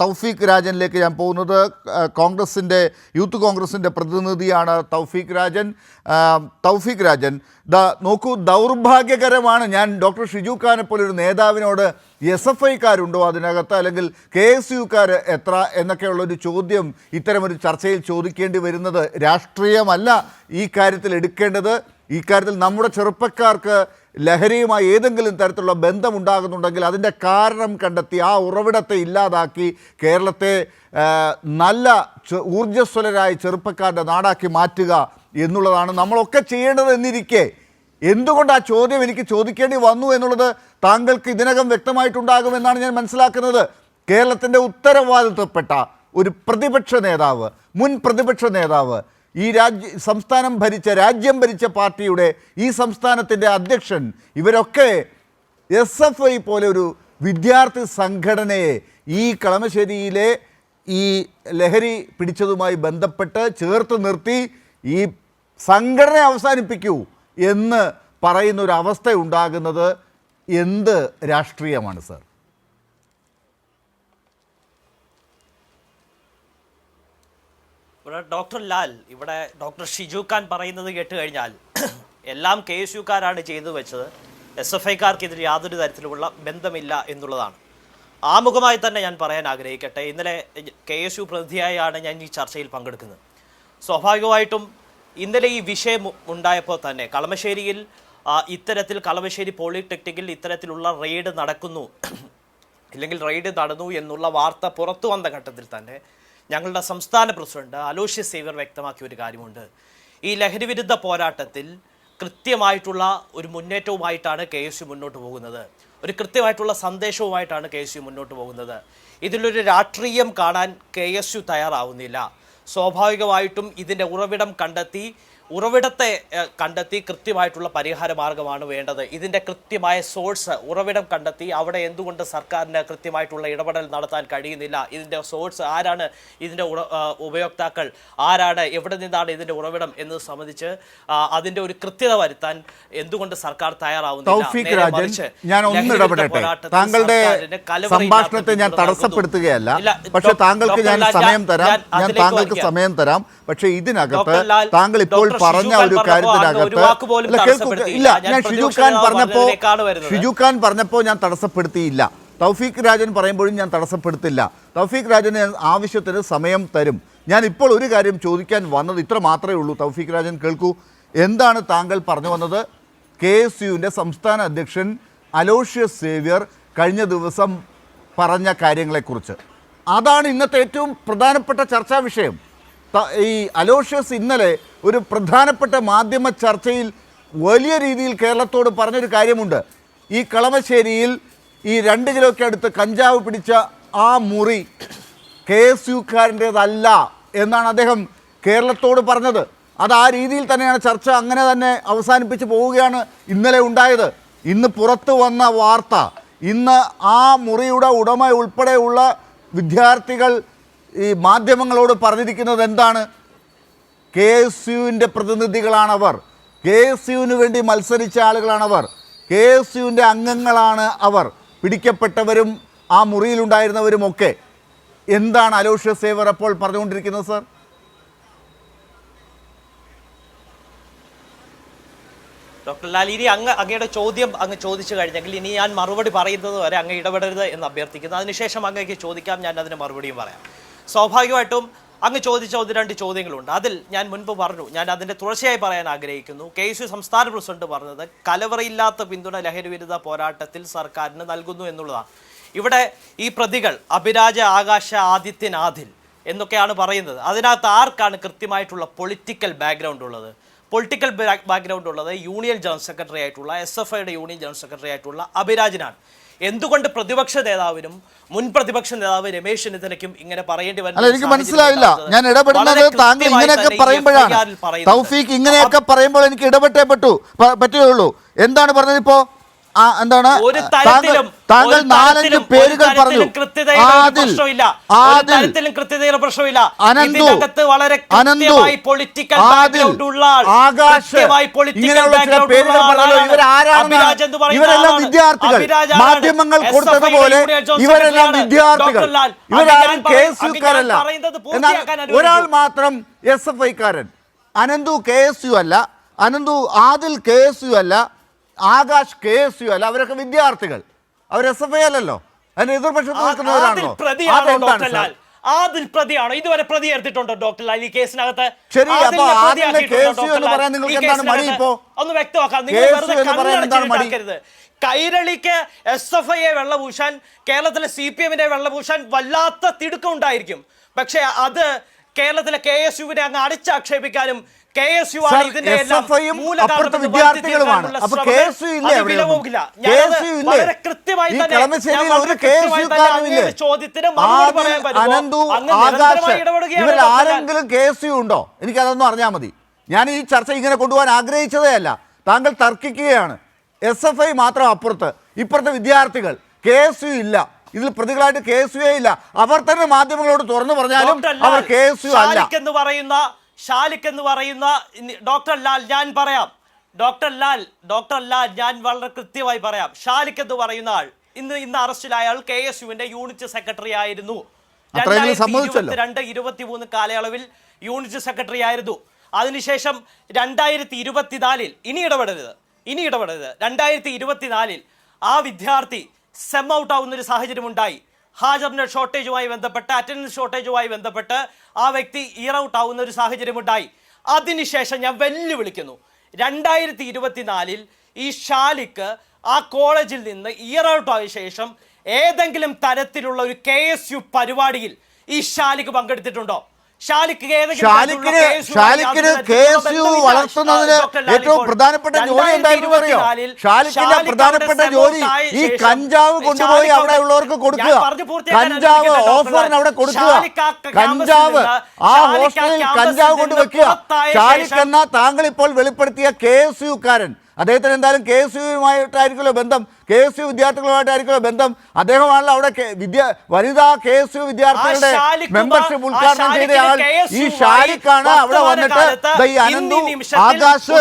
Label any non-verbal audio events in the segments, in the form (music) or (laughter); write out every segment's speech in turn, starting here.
തൗഫീഖ് രാജനിലേക്ക് ഞാൻ പോകുന്നത്. കോൺഗ്രസിന്റെ യൂത്ത് കോൺഗ്രസിന്റെ പ്രതിനിധിയാണ് തൗഫീഖ് രാജൻ. തൗഫീഖ് രാജൻ ദ നോക്കൂ ദൗർഭാഗ്യകരമാണ്. ഞാൻ ഡോക്ടർ ഷിജു ഖാനെ പോലെ ഒരു നേതാവിനോട് എസ് എഫ് ഐക്കാരുണ്ടോ അതിനകത്ത്? അല്ലെങ്കിൽ കെ എസ് യുക്കാർ എത്ര? എന്നൊക്കെയുള്ളൊരു ചോദ്യം ഇത്തരമൊരു ചർച്ചയിൽ ചോദിക്കേണ്ടി വരുന്നത് രാഷ്ട്രീയമല്ല ഈ കാര്യത്തിൽ എടുക്കേണ്ടത്. ഈ കാര്യത്തിൽ നമ്മുടെ ചെറുപ്പക്കാർക്ക് ലഹരിയുമായി ഏതെങ്കിലും തരത്തിലുള്ള ബന്ധമുണ്ടാകുന്നുണ്ടെങ്കിൽ അതിന്റെ കാരണം കണ്ടെത്തി ആ ഉറവിടത്തെ ഇല്ലാതാക്കി കേരളത്തെ നല്ല ഊർജസ്വലരായ ചെറുപ്പക്കാരുടെ നാടാക്കി മാറ്റുക എന്നുള്ളതാണ് നമ്മളൊക്കെ ചെയ്യേണ്ടത് എന്നിരിക്കെ. എന്തുകൊണ്ട് ആ ചോദ്യം എനിക്ക് ചോദിക്കേണ്ടി വന്നു എന്നുള്ളത് താങ്കൾക്ക് ഇതിനകം വ്യക്തമായിട്ടുണ്ടാകുമെന്നാണ് ഞാൻ മനസ്സിലാക്കുന്നത്. കേരളത്തിന്റെ ഉത്തരവാദിത്വപ്പെട്ട ഒരു പ്രതിപക്ഷ നേതാവ് മുൻ പ്രതിപക്ഷ നേതാവ് ഈ രാജ്യ സംസ്ഥാനം ഭരിച്ച രാജ്യം ഭരിച്ച പാർട്ടിയുടെ ഈ സംസ്ഥാനത്തിന്റെ അധ്യക്ഷൻ ഇവരൊക്കെ എസ് എഫ് ഐ പോലെ ഒരു വിദ്യാർത്ഥി സംഘടനയെ ഈ കളമശ്ശേരിയിലെ ഈ ലഹരി പിടിച്ചതുമായി ബന്ധപ്പെട്ട് ചേർത്ത് നിർത്തി ഈ സംഘടന അവസാനിപ്പിക്കൂ എന്ന് പറയുന്നൊരവസ്ഥ ഉണ്ടാകുന്നത് എന്ത് രാഷ്ട്രീയമാണ് സർ? ഇവിടെ ഡോക്ടർ ലാൽ ഇവിടെ ഡോക്ടർ ഷിജു ഖാൻ പറയുന്നത് കേട്ട് കഴിഞ്ഞാൽ (clears throat) എല്ലാം കെ എസ് യുക്കാരാണ് ചെയ്തു വെച്ചത്. എസ് എഫ് ഐക്കാർക്ക് ഇതിൽ യാതൊരു തരത്തിലുമുള്ള ബന്ധമില്ല എന്നുള്ളതാണ്. ആമുഖമായി തന്നെ ഞാൻ പറയാൻ ആഗ്രഹിക്കട്ടെ. ഇന്നലെ കെ എസ് യു പ്രതിനിധിയായാണ് ഞാൻ ഈ ചർച്ചയിൽ പങ്കെടുക്കുന്നത്. സ്വാഭാവികമായിട്ടും ഇന്നലെ ഈ വിഷയം ഉണ്ടായപ്പോൾ തന്നെ കളമശ്ശേരിയിൽ ഇത്തരത്തിൽ കളമശ്ശേരി പോളിടെക്നിക്കിൽ ഇത്തരത്തിലുള്ള റെയ്ഡ് നടക്കുന്നു. (clears throat) അല്ലെങ്കിൽ റെയ്ഡ് നടന്നു എന്നുള്ള വാർത്ത പുറത്തു വന്ന ഘട്ടത്തിൽ തന്നെ ഞങ്ങളുടെ സംസ്ഥാന പ്രസിഡന്റ് അലോഷ്യ സേവർ വ്യക്തമാക്കിയ ഒരു കാര്യമുണ്ട്. ഈ ലഹരി വിരുദ്ധ പോരാട്ടത്തിൽ കൃത്യമായിട്ടുള്ള ഒരു മുന്നേറ്റവുമായിട്ടാണ് കെ എസ് യു മുന്നോട്ട് പോകുന്നത്. ഒരു കൃത്യമായിട്ടുള്ള സന്ദേശവുമായിട്ടാണ് കെ എസ് യു മുന്നോട്ട് പോകുന്നത്. ഇതിലൊരു രാഷ്ട്രീയം കാണാൻ കെ എസ് യു തയ്യാറാവുന്നില്ല. സ്വാഭാവികമായിട്ടും ഇതിന്റെ ഉറവിടം കണ്ടെത്തി ഉറവിടത്തെ കണ്ടെത്തി കൃത്യമായിട്ടുള്ള പരിഹാര മാർഗമാണ് വേണ്ടത്. ഇതിന്റെ കൃത്യമായ സോഴ്സ് ഉറവിടം കണ്ടെത്തി അവിടെ എന്തുകൊണ്ട് സർക്കാരിന് കൃത്യമായിട്ടുള്ള ഇടപെടൽ നടത്താൻ കഴിയുന്നില്ല? ഇതിന്റെ സോഴ്സ് ആരാണ് ഇതിന്റെ ഉപയോക്താക്കൾ? ആരാണ് എവിടെ നിന്നാണ് ഇതിന്റെ ഉറവിടം എന്നത് സംബന്ധിച്ച് അതിന്റെ ഒരു കൃത്യത വരുത്താൻ എന്തുകൊണ്ട് സർക്കാർ തയ്യാറാവുന്നില്ല? താങ്കളുടെ സംഭാഷണത്തെ ഞാൻ പക്ഷെ താങ്കൾക്ക് ഞാൻ സമയം തരാം. ഞാൻ താങ്കൾക്ക് സമയം തരാം. പക്ഷെ ഇതിനകത്ത് താങ്കൾ ഇപ്പോൾ പറഞ്ഞ ഒരു കാര്യത്തിനകത്ത് ഇല്ല, ഞാൻ ഷിജു ഖാൻ പറഞ്ഞപ്പോ ഷിജു ഖാൻ പറഞ്ഞപ്പോ ഞാൻ തടസ്സപ്പെടുത്തിയില്ല. തൗഫീഖ് രാജൻ പറയുമ്പോഴും ഞാൻ തടസ്സപ്പെടുത്തില്ല. തൗഫീഖ് രാജന് ആവശ്യത്തിന് സമയം തരും. ഞാൻ ഇപ്പോൾ ഒരു കാര്യം ചോദിക്കാൻ വന്നത് ഇത്ര മാത്രമേ ഉള്ളൂ. തൗഫീഖ് രാജൻ കേൾക്കൂ. എന്താണ് താങ്കൾ പറഞ്ഞു വന്നത്? കെ എസ് യുവിന്റെ സംസ്ഥാന അധ്യക്ഷൻ അലോഷ്യസ് സേവ്യർ കഴിഞ്ഞ ദിവസം പറഞ്ഞ കാര്യങ്ങളെക്കുറിച്ച്. അതാണ് ഇന്നത്തെ ഏറ്റവും പ്രധാനപ്പെട്ട ചർച്ചാ വിഷയം. ഈ അലോഷ്യസ് ഇന്നലെ ഒരു പ്രധാനപ്പെട്ട മാധ്യമ ചർച്ചയിൽ വലിയ രീതിയിൽ കേരളത്തോട് പറഞ്ഞൊരു കാര്യമുണ്ട്. ഈ കളമശ്ശേരിയിൽ ഈ രണ്ട് കിലോയ്ക്ക് അടുത്ത് കഞ്ചാവ് പിടിച്ച ആ മുറി കെ എസ് യുക്കാരന്റേതല്ല എന്നാണ് അദ്ദേഹം കേരളത്തോട് പറഞ്ഞത്. അത് ആ രീതിയിൽ തന്നെയാണ് ചർച്ച അങ്ങനെ തന്നെ അവസാനിപ്പിച്ച് പോവുകയാണ് ഇന്നലെ ഉണ്ടായത്. ഇന്ന് പുറത്തു വന്ന വാർത്ത ഇന്ന് ആ മുറിയുടെ ഉടമ ഉൾപ്പെടെയുള്ള വിദ്യാർത്ഥികൾ ഈ മാധ്യമങ്ങളോട് പറഞ്ഞിരിക്കുന്നത് എന്താണ്? കെ എസ് യുവിന്റെ പ്രതിനിധികളാണവർ. കെ എസ് യുവിന് വേണ്ടി മത്സരിച്ച ആളുകളാണവർ. കെ എസ് യുവിന്റെ അംഗങ്ങളാണ് അവർ. പിടിക്കപ്പെട്ടവരും ആ മുറിയിലുണ്ടായിരുന്നവരും ഒക്കെ എന്താണ് അലോഷ്യ സേവർ അപ്പോൾ പറഞ്ഞുകൊണ്ടിരിക്കുന്നത് സർ? ഡോക്ടർ ലാൽ ഇനി അങ്ങ് അങ്ങയുടെ ചോദ്യം അങ്ങ് ചോദിച്ചു കഴിഞ്ഞെങ്കിൽ ഇനി ഞാൻ മറുപടി പറയുന്നത് വരെ അങ്ങ് ഇടപെടരുത് എന്ന് അഭ്യർത്ഥിക്കുന്നു. അതിനുശേഷം അങ്ങേക്ക് ചോദിക്കാം ഞാൻ അതിന് മറുപടിയും പറയാം. സ്വാഭാവികമായിട്ടും അങ്ങ് ചോദിച്ച ഒന്ന് രണ്ട് ചോദ്യങ്ങളുണ്ട്. അതിൽ ഞാൻ മുൻപ് പറഞ്ഞു ഞാൻ അതിന്റെ തുടർച്ചയായി പറയാൻ ആഗ്രഹിക്കുന്നു. കെ എസ് സംസ്ഥാന പ്രസിഡന്റ് പറഞ്ഞത് കലവറയില്ലാത്ത പിന്തുണ ലഹരി വിരുദ്ധ പോരാട്ടത്തിൽ സർക്കാരിന് നൽകുന്നു എന്നുള്ളതാണ്. ഇവിടെ ഈ പ്രതികൾ അഭിരാജ ആകാശ ആദിത്യൻ ആദിൽ എന്നൊക്കെയാണ് പറയുന്നത്. അതിനകത്ത് ആർക്കാണ് കൃത്യമായിട്ടുള്ള പൊളിറ്റിക്കൽ ബാക്ക്ഗ്രൗണ്ട് ഉള്ളത്? പൊളിറ്റിക്കൽ ബാക്ക്ഗ്രൗണ്ട് ഉള്ളത് യൂണിയൻ ജനറൽ സെക്രട്ടറി ആയിട്ടുള്ള എസ് എഫ് ഐയുടെ യൂണിയൻ ജനറൽ സെക്രട്ടറി ആയിട്ടുള്ള അഭിരാജനാണ്. എന്തുകൊണ്ട് പ്രതിപക്ഷ നേതാവിനും മുൻ പ്രതിപക്ഷ നേതാവ് രമേശ് ചെന്നിത്തലയ്ക്കും ഇങ്ങനെ പറയേണ്ടി വരുന്നത് എനിക്ക് മനസ്സിലായില്ല. ഞാൻ ഇടപെടുന്നത് താങ്കൾ ഇങ്ങനെയൊക്കെ പറയുമ്പോഴാണ്. തൗഫീഖ് ഇങ്ങനെയൊക്കെ പറയുമ്പോൾ എനിക്ക് ഇടപെട്ടേ പറ്റൂ. പറ്റുകയുള്ളൂ. എന്താണ് പറഞ്ഞത് ഇപ്പോൾ ആ, എന്താണ്? ഒരു താങ്കൾ നാലഞ്ച് പേരുകൾ പറഞ്ഞു. ആദിൽ പ്രശ്നമില്ല. ഒരു ആദിൽ തരത്തിലും കൃത്യതയുടെ പ്രശ്നമില്ല. അനന്തു, വളരെ അനന്തു, പൊളിറ്റിക്കൽ ഇവരെല്ലാം വിദ്യാർത്ഥികൾ. മാധ്യമങ്ങൾ കൊടുത്തതുപോലെ ഇവരെല്ലാം വിദ്യാർത്ഥികൾ. ഇവരാരും കെ എസ് യുക്കാരല്ല എന്നാൽ ഒരാൾ മാത്രം എസ് എഫ് ഐക്കാരൻ അനന്തു കെ എസ് യു അല്ല. Ananthu Adil K S U അല്ല. ആകാശ് കെ എസ് യു അല്ല അവരൊക്കെ വിദ്യാർത്ഥികൾ. അവർ എസ് എഫ് ഐ അല്ലല്ലോ. അതിന് എതിർപക്ഷത്ത് നിൽക്കുന്നവരാണോ? പ്രതിയാണോ അതെന്താണ് സാർ? അതിൽ പ്രതിയാണോ? ഇതുവരെ പ്രതി എടുത്തിട്ടുണ്ടോ ഡോക്ടർ ലാൽ? ഈ കേസിനകത്ത്? ഒന്ന് വ്യക്തമാക്കാം. നിങ്ങൾ വെറുതെ? കൈരളിക്ക് എസ് എഫ് ഐയെ വെള്ളപൂശാൻ കേരളത്തിലെ സി പി എമ്മിനെ വെള്ളപൂശാൻ വല്ലാത്ത തിടുക്കം ഉണ്ടായിരിക്കും. പക്ഷേ അത് കേരളത്തിലെ കെ എസ് യുവിനെ അങ്ങ് അടിച്ചാക്ഷേപിക്കാനും കെ എസ് യു ആണ് ഇതിന്റെ എല്ലാം വിദ്യാർത്ഥികളുമാണ്. അപ്പൊ ഇല്ലേ വളരെ കൃത്യമായി തന്നെ ചോദ്യത്തിന് മറുപടി പറയാൻ. ആരെങ്കിലും കെ എസ് യു ഉണ്ടോ? എനിക്ക് അതൊന്നും അറിഞ്ഞാൽ മതി. ഞാൻ ഈ ചർച്ച ഇങ്ങനെ കൊണ്ടുപോകാൻ ആഗ്രഹിച്ചതേ അല്ല. താങ്കൾ തർക്കിക്കുകയാണ്. എസ് എഫ് ഐ മാത്രം അപ്പുറത്ത്. ഇപ്പുറത്തെ വിദ്യാർത്ഥികൾ കെ എസ് യു ഇല്ല. ഇതിൽ പ്രതികളായിട്ട് കെ എസ് യു ഇല്ല. അവർ തന്നെ മാധ്യമങ്ങളോട് തുറന്നു പറഞ്ഞാലും അവർ കെ എസ് യു അല്ല. എന്ന് പറയുന്ന ഷാലിക് എന്ന് പറയുന്ന ഡോക്ടർ ലാൽ ഞാൻ പറയാം. ഡോക്ടർ ലാൽ ഡോക്ടർ ലാൽ ഞാൻ വളരെ കൃത്യമായി പറയാം. ഷാലിക് എന്ന് പറയുന്ന ആൾ ഇന്ന് ഇന്ന് അറസ്റ്റിലായ ആൾ കെ എസ് യുവിന്റെ യൂണിറ്റ് സെക്രട്ടറി ആയിരുന്നു. രണ്ട് ഇരുപത്തിമൂന്ന് കാലയളവിൽ യൂണിറ്റ് സെക്രട്ടറി ആയിരുന്നു. അതിനുശേഷം രണ്ടായിരത്തി ഇരുപത്തിനാലിൽ ഇനി ഇടപെടരുത് ഇനി ഇടപെടരുത്. രണ്ടായിരത്തി ഇരുപത്തിനാലിൽ ആ വിദ്യാർത്ഥി സെം ഔട്ട് ആവുന്ന ഒരു സാഹചര്യം ഉണ്ടായി ഹാജറിന്റെ ഷോർട്ടേജുമായി ബന്ധപ്പെട്ട് അറ്റൻഡൻസ് ഷോർട്ടേജുമായി ബന്ധപ്പെട്ട് ആ വ്യക്തി ഇയർ ഔട്ട് ആവുന്ന ഒരു സാഹചര്യം ഉണ്ടായി അതിനുശേഷം ഞാൻ വെല്ലുവിളിക്കുന്നു. രണ്ടായിരത്തി ഇരുപത്തിനാലിൽ ഈ ഷാലിക്ക് ആ കോളേജിൽ നിന്ന് ഇയർ ഔട്ട് ആയ ശേഷം ഏതെങ്കിലും തരത്തിലുള്ള ഒരു കെ പരിപാടിയിൽ ഈ ഷാലിക്ക് പങ്കെടുത്തിട്ടുണ്ടോ? ഷാലിക്കിന് ഷാലിക്കിന് കെ എസ് യു വളർത്തുന്നതിന് ഏറ്റവും പ്രധാനപ്പെട്ട ജോലി എന്തായിരുന്നു അറിയോ? 2024 ഷാലിക്കിന്റെ പ്രധാനപ്പെട്ട ജോലി ഈ കഞ്ചാവ് കൊണ്ടുപോയി അവിടെ ഉള്ളവർക്ക് കൊടുക്കുക. കഞ്ചാവ് ഓഫറിന് അവിടെ കൊടുക്കുക. കഞ്ചാവ് ആ ഹോസ്റ്റലിൽ കഞ്ചാവ് കൊണ്ടുവെക്കുക ഷാലിക്ക് എന്ന താങ്കൾ ഇപ്പോൾ വെളിപ്പെടുത്തിയ കെ എസ് യുക്കാരൻ അദ്ദേഹത്തിന് എന്തായാലും കെ എസ് യുമായിട്ടായിരിക്കുമല്ലോ ബന്ധം. കെ എസ് യു വിദ്യാർത്ഥികളുമായിട്ടായിരിക്കുമല്ലോ ബന്ധം. അദ്ദേഹമാണല്ലോ അവിടെ വിദ്യ വനിതാ കെ എസ് യു വിദ്യാർത്ഥികളുടെ മെമ്പർഷിപ്പ് ഉദ്ഘാടനം ആ ചെയ്ത ആൾ ഷാലിക്കിന് ഈ ഷാരിഖാണ് അവിടെ വന്നിട്ട് ഈ അനന്തു ആകാശ്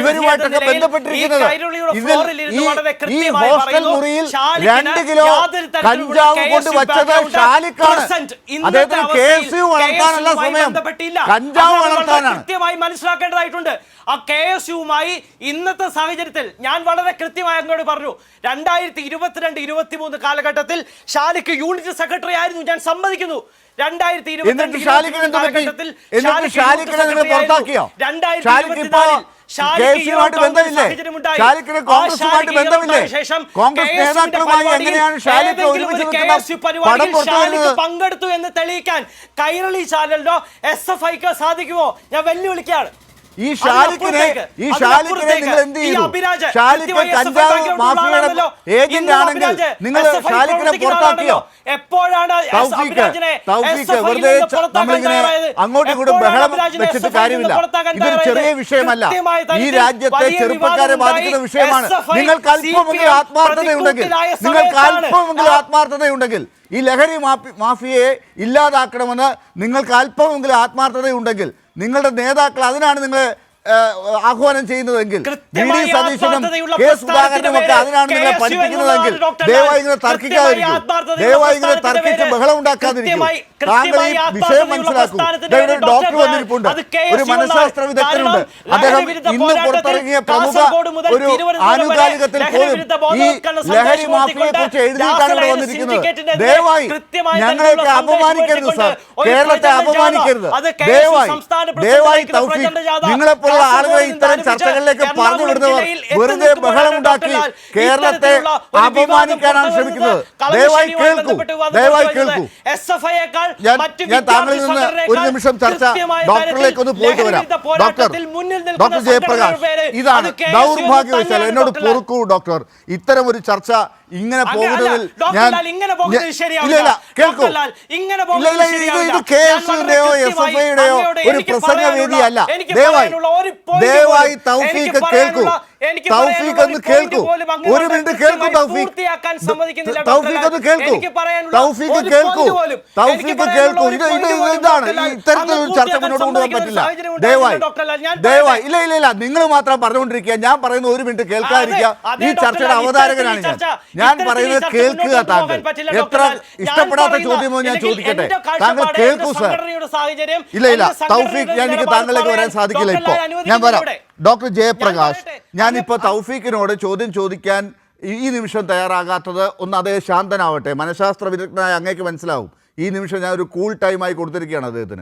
ഇവരുമായിട്ടൊക്കെ ബന്ധപ്പെട്ടിരിക്കുന്നത്. ഇതിൽ ഈ ഹോസ്റ്റൽ മുറിയിൽ രണ്ട് കിലോ കഞ്ചാവ് കൊണ്ട് വച്ചത് ഷാലിക്കാണ് അദ്ദേഹത്തിന് കെ എസ് യു വളർത്താനല്ല സമയം. കഞ്ചാവ് വളർത്താനാണ്. കൃത്യമായി മനസ്സിലാക്കേണ്ടതായിട്ടുണ്ട്. ആ കെ എസ് യുമായി ഇന്നത്തെ സാഹചര്യത്തിൽ ഞാൻ വളരെ കൃത്യമായി എന്നോട് പറഞ്ഞു രണ്ടായിരത്തി ഇരുപത്തിരണ്ട് ഇരുപത്തി മൂന്ന് കാലഘട്ടത്തിൽ ഷാലിക്ക് യൂണിറ്റ് സെക്രട്ടറി ആയിരുന്നു. ഞാൻ സമ്മതിക്കുന്നു രണ്ടായിരത്തി പങ്കെടുത്തു എന്ന് തെളിയിക്കാൻ കൈരളി ചാനലിനോ എസ് എഫ് ഐക്കോ സാധിക്കുമോ? ഞാൻ വെല്ലുവിളിക്കുകയാണ്. ഈ ഷാലിക്കിനെ ഈ ഷാലിക്കിനെ നിങ്ങൾ എന്ത് ചെയ്തു? ഷാലിക്ക് കഞ്ചാവ് മാഫിയയുടെ ഏജന്റ് ആണെങ്കിൽ നിങ്ങൾ ഷാലിക്കിനെ പുറത്താക്കിയോ? എപ്പോഴാണ് വെറുതെ നമ്മളിങ്ങനെ അങ്ങോട്ടും ഇങ്ങോട്ടും ബഹളം വെച്ചിട്ട് കാര്യമില്ല. ഇതൊരു ചെറിയ വിഷയമല്ല. ഈ രാജ്യത്തെ ചെറുപ്പക്കാരെ ബാധിക്കുന്ന വിഷയമാണ്. നിങ്ങൾക്ക് അല്പമെങ്കിലും ആത്മാർത്ഥതയുണ്ടെങ്കിൽ നിങ്ങൾക്ക് അല്പമെങ്കിലും ആത്മാർത്ഥതയുണ്ടെങ്കിൽ ഈ ലഹരി മാഫിയെ മാഫിയയെ ഇല്ലാതാക്കണമെന്ന് നിങ്ങൾക്ക് അല്പമെങ്കിലും ആത്മാർത്ഥതയുണ്ടെങ്കിൽ നിങ്ങളുടെ നേതാക്കൾ അതിനാണ് നിങ്ങൾ ആഹ്വാനം ചെയ്യുന്നതെങ്കിൽ വി ഡി സതീശനും കെ സുധാകരനും ഒക്കെ പ്രസ്ഥാനത്തിന്റെ അതിനാണ് നിങ്ങളെ പഠിപ്പിക്കുന്നതെങ്കിൽ ദയവായി. ഇങ്ങനെ തർക്കിക്കാതിരിക്കും. ദയവായി ഇങ്ങനെ തർക്കിച്ച് ബഹളം ഉണ്ടാക്കാതിരിക്കും. താങ്കൾ ഈ വിഷയം മനസ്സിലാക്കും. പ്രസ്ഥാനത്തിന്റെ ഡോക്ടർ വന്നിരിപ്പുണ്ട്. ഒരു മനഃശാസ്ത്ര. വിദഗ്ധനുണ്ട് അദ്ദേഹം ഇന്ന് പുറത്തിറങ്ങിയ പ്രമുഖ ഒരു ആനുകാലികത്തിൽ പോലും ഈ ലഹരി മാഫിയെ മാഫിയയെ കുറിച്ച് എഴുതിയിട്ടാണ് ഇവിടെ വന്നിരിക്കുന്നത്. ദയവായി ഞങ്ങളെയൊക്കെ അപമാനിക്കരുത് സാർ. കേരളത്തെ അപമാനിക്കരുത്. ദയവായി ദയവായി നിങ്ങളെ തൗഫീഖ് പ്രചരണ നിങ്ങളെപ്പോലുള്ള ആളുകളെ ഇത്തരം ചർച്ചകളിലേക്ക് പറഞ്ഞു വിടുന്നവർ വെറുതെ ബഹളമുണ്ടാക്കി കേരളത്തെ അപമാനിക്കാനാണ് ശ്രമിക്കുന്നത്. ദയവായി കേൾക്കൂ. ദയവായി കേൾക്കൂ. ഞാൻ താങ്കളിൽ നിന്ന് ഒരു നിമിഷം ചർച്ച ഡോക്ടറിലേക്ക് ഒന്ന് പോയിട്ട് വരാം. ഡോക്ടർ ഡോക്ടർ ജയപ്രകാശ് ഇതാണ് ദൗർഭാഗ്യവശാൽ എന്നോട് പൊറുക്കൂ ഡോക്ടർ. ഇത്തരം ഒരു ചർച്ച ഇങ്ങനെ പോകുന്നതിൽ ഞാൻ. ഇല്ല കേൾക്കൂ. ഇങ്ങനെ ഇല്ല ഇല്ല ഇത് കെ എസ് എഫ് ഐയുടെയോ ഒരു പ്രസംഗവേദിയല്ല. പ്രസംഗ വേദിയല്ല ദയവായി ദയവായി തൗഫീഖ് കേൾക്കൂ. തൗഫീഖ് ഒന്ന് കേൾക്കൂ. ഒരു മിനിറ്റ് കേൾക്കൂ തൗഫീഖ്. തൗഫീഖ് ഒന്ന് കേൾക്കൂ. തൗഫീഖ് കേൾക്കൂ. തൗഫീഖ് കേൾക്കൂ. ഇത് ഇത് ഇതാണ്. ഡോക്ടർ ലാൽ ഈ ചർച്ച മുന്നോട്ട് കൊണ്ടുപോകാൻ പറ്റില്ല. സാഹചര്യം ദയവായി. ഡോക്ടർ ലാൽ. ഞാൻ ദയവായി. ഇല്ല ഇല്ല ഇല്ല. നിങ്ങൾ മാത്രം പറഞ്ഞുകൊണ്ടിരിക്കുക. ഞാൻ പറയുന്ന ഒരു മിനിറ്റ് കേൾക്കാതിരിക്കുക. ഈ ചർച്ചയുടെ അവതാരകനാണ് ഞാൻ. ഞാൻ പറയുന്നത് കേൾക്കുക താങ്കൾ. എത്ര ഇഷ്ടപ്പെടാത്ത ചോദ്യമോ ഞാൻ ചോദിക്കട്ടെ? താങ്കൾ കേൾക്കൂ സർ. ഇല്ല ഇല്ല. തൗഫീഖ് ഞാൻ എനിക്ക് താങ്കളിലേക്ക് വരാൻ സാധിക്കില്ല ഇപ്പോൾ. ഞാൻ വരാം. ഡോക്ടർ ജയപ്രകാശ്. ഞാനിപ്പോൾ തൗഫീഖിനോട് ചോദ്യം ചോദിക്കാൻ ഈ ഈ നിമിഷം തയ്യാറാകാത്തത് ഒന്ന് അദ്ദേഹം ശാന്തനാവട്ടെ. മനഃശാസ്ത്ര വിദഗ്ധനായ അങ്ങേക്ക് മനസ്സിലാവും. ഈ നിമിഷം ഞാൻ ഒരു കൂൾ ടൈമായി കൊടുത്തിരിക്കുകയാണ് അദ്ദേഹത്തിന്.